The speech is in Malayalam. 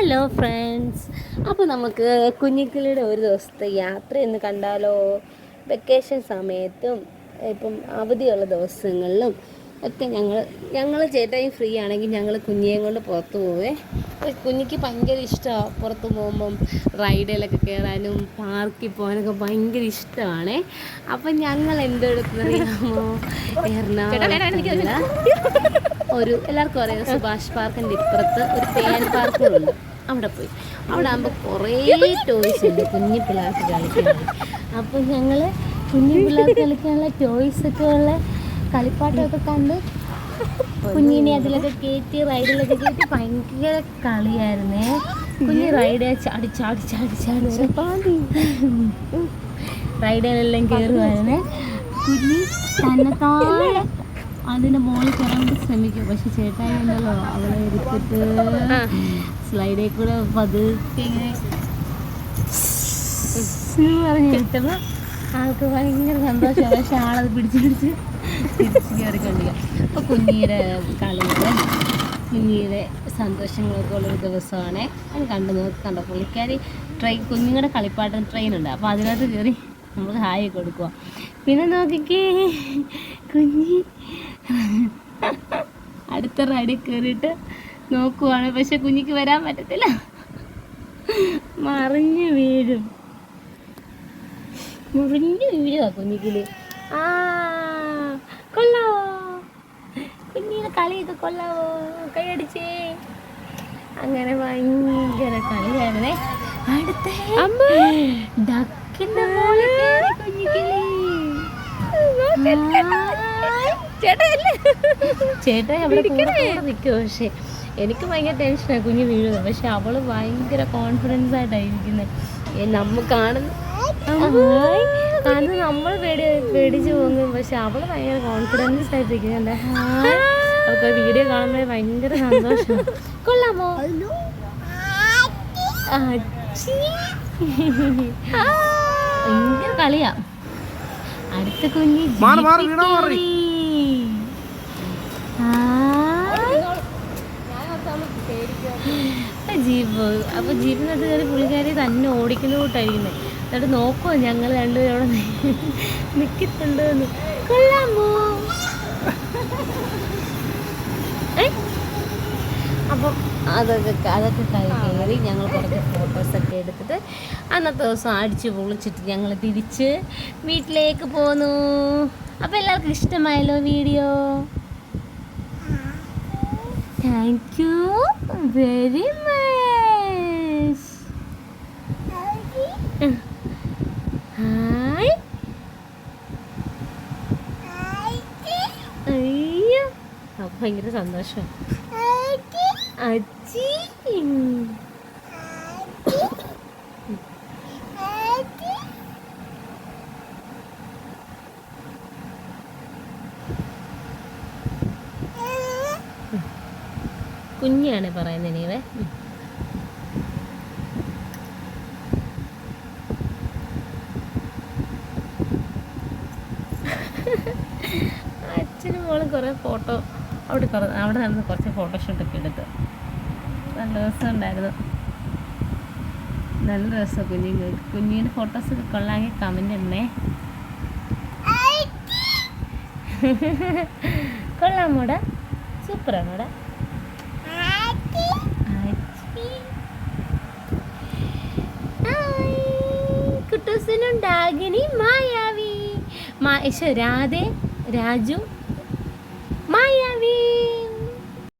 ഹലോ ഫ്രണ്ട്സ് അപ്പോൾ നമുക്ക് കുഞ്ഞിക്കിളിയുടെ ഒരു ദിവസത്തെ യാത്ര എന്ന് കണ്ടാലോ? വെക്കേഷൻ സമയത്തും ഇപ്പം അവധിയുള്ള ദിവസങ്ങളിലും ഒക്കെ ഞങ്ങൾ ഞങ്ങൾ ചേട്ടായി ഫ്രീ ആണെങ്കിൽ ഞങ്ങൾ കുഞ്ഞിയെ കൊണ്ട് പുറത്ത് പോവേ. കുഞ്ഞിക്ക് ഭയങ്കര ഇഷ്ടമാണ് പുറത്ത് പോകുമ്പം റൈഡിലൊക്കെ കയറാനും പാർക്കിൽ പോകാനൊക്കെ ഭയങ്കര ഇഷ്ടമാണ്. അപ്പം ഞങ്ങൾ എന്തെടുക്കുന്നറിയാമോ എറണാകുളം ഒരു എല്ലാവർക്കും അറിയാം സുഭാഷ് പാർക്കിന്റെ ഇപ്പുറത്ത് ഒരു തേൻ പാർക്കുകളുണ്ട് അവിടെ പോയി. അവിടെ ആകുമ്പോൾ കുറേ ടോയ്സ് ഉണ്ട്. കുഞ്ഞു പിള്ളേർക്ക് കളിക്കാൻ അപ്പോൾ ഞങ്ങൾ കുഞ്ഞു പിള്ളേർക്ക് കളിക്കാനുള്ള ടോയ്സ് ഒക്കെ ഉള്ള കളിപ്പാട്ടമൊക്കെ കണ്ട് കുഞ്ഞിനെ അതിലൊക്കെ കയറ്റി റൈഡിലൊക്കെ കയറ്റി ഭയങ്കര കളിയായിരുന്നേ. കുഞ്ഞ് റൈഡ് ചാടി ചാടി ചാടി ചാടി റൈഡിലെല്ലാം കയറുമായിരുന്നേ കുഞ്ഞി തന്നെത്താഴെ അതിന്റെ മോളിൽ കയറാൻ ശ്രമിക്കും. പക്ഷെ ചേട്ടായി ഉണ്ടല്ലോ അവളെ എടുത്തിട്ട് സ്ലൈഡിൽ കൂടെ പതുക്കെ ഇങ്ങനെ സ്ന്ന് പറഞ്ഞ് കിട്ടുമ്പോൾ ആൾക്ക് ഭയങ്കര സന്തോഷമാണ്. പക്ഷെ ആളത് പിടിച്ച് പിടിച്ച് തിരിച്ച് കയറി കണ്ടില്ല അപ്പോൾ കുഞ്ഞിയുടെ കളികളും കുഞ്ഞിയുടെ സന്തോഷങ്ങളൊക്കെ ഉള്ളൊരു ദിവസമാണ്. അത് കണ്ടു നോക്കി കണ്ട? പുള്ളിക്കാരി ട്രെയിൻ കുഞ്ഞുങ്ങളുടെ കളിപ്പാട്ടം ട്രെയിൻ ഉണ്ട്. അപ്പോൾ അതിനകത്ത് കയറി നമ്മൾ ഹായ് കൊടുക്കുക പിന്നെ നോക്കിക്കേ കുഞ്ഞി അടുത്ത റൈഡിൽ കയറിയിട്ട് നോക്കുവാണ്. പക്ഷെ കുഞ്ഞിക്ക് വരാൻ പറ്റത്തില്ല. മറിഞ്ഞു വീഴും. മുറിഞ്ഞു വീഴുക കുഞ്ഞിക്കിൽ ആ കൊള്ളാവോ? കുഞ്ഞിയുടെ കളിയൊക്കെ കൊള്ളാവോ? കൈയടിച്ചേ. അങ്ങനെ ഭയങ്കര കളിയായിരുന്നേ. അടുത്ത. ഡക്കിന്റെ മോളിൽ കയറി ചേട്ടാ അവിടെ നിൽക്കും പക്ഷേ എനിക്ക് ഭയങ്കര ടെൻഷനാണ് കുഞ്ഞ് വീഴുന്നത്. പക്ഷെ അവൾ ഭയങ്കര കോൺഫിഡൻസ് ആയിട്ടായിരിക്കുന്നത് നമ്മ കാണുന്ന നമ്മൾ പേടി പേടിച്ച് പോകുന്നു. പക്ഷെ അവൾ ഭയങ്കര കോൺഫിഡൻസ് ആയിട്ടിരിക്കുന്നുണ്ട് അവൾക്ക് വീഡിയോ കാണുമ്പോൾ ഭയങ്കര സന്തോഷം. കൊള്ളാമോ. ഭയങ്കര കളിയാ. അടുത്ത കുഞ്ഞി ജീപ്പ് അപ്പോൾ ജീപ്പിനകത്ത് കയറി പുള്ളിക്കാരി തന്നെ ഓടിക്കുന്ന കൂട്ടായിരിക്കുന്നത് എന്നിട്ട് നോക്കുമോ ഞങ്ങൾ രണ്ടുപേരും അവിടെ നിൽക്കുന്നുണ്ട് എന്ന്. കൊള്ളാമോ? അപ്പം അതൊക്കെ അതൊക്കെ കയറി ഞങ്ങൾ കുറച്ച് ഫോട്ടോസൊക്കെ എടുത്തിട്ട് അന്നത്തെ ദിവസം അടിച്ച് പൊളിച്ചിട്ട് ഞങ്ങൾ തിരിച്ച് വീട്ടിലേക്ക് പോന്നു. അപ്പോൾ എല്ലാവർക്കും ഇഷ്ടമായല്ലോ video? Thank you very much hi അയ്യോ ഭയങ്കര സന്തോഷം. അച്ചി കുഞ്ഞാണ് പറയുന്നത് നീവേ അച്ഛനും മോളും കുറേ ഫോട്ടോ അവിടെ കുറേ അവിടെ നടന്ന് കുറച്ച് ഫോട്ടോഷൂട്ടൊക്കെ എടുത്തു. നല്ല രസമുണ്ടായിരുന്നു. നല്ല രസം കുഞ്ഞിന്. കുഞ്ഞിന്റെ ഫോട്ടോസൊക്കെ കൊള്ളാമെങ്കിൽ കമന്റ് ഇടണേ. കൊള്ളാമോടാ സൂപ്പറാണോടാ കുട്ടൂസിനും ഡാഗിനി മായാവി. മാ രാധേ രാജു മായാവി.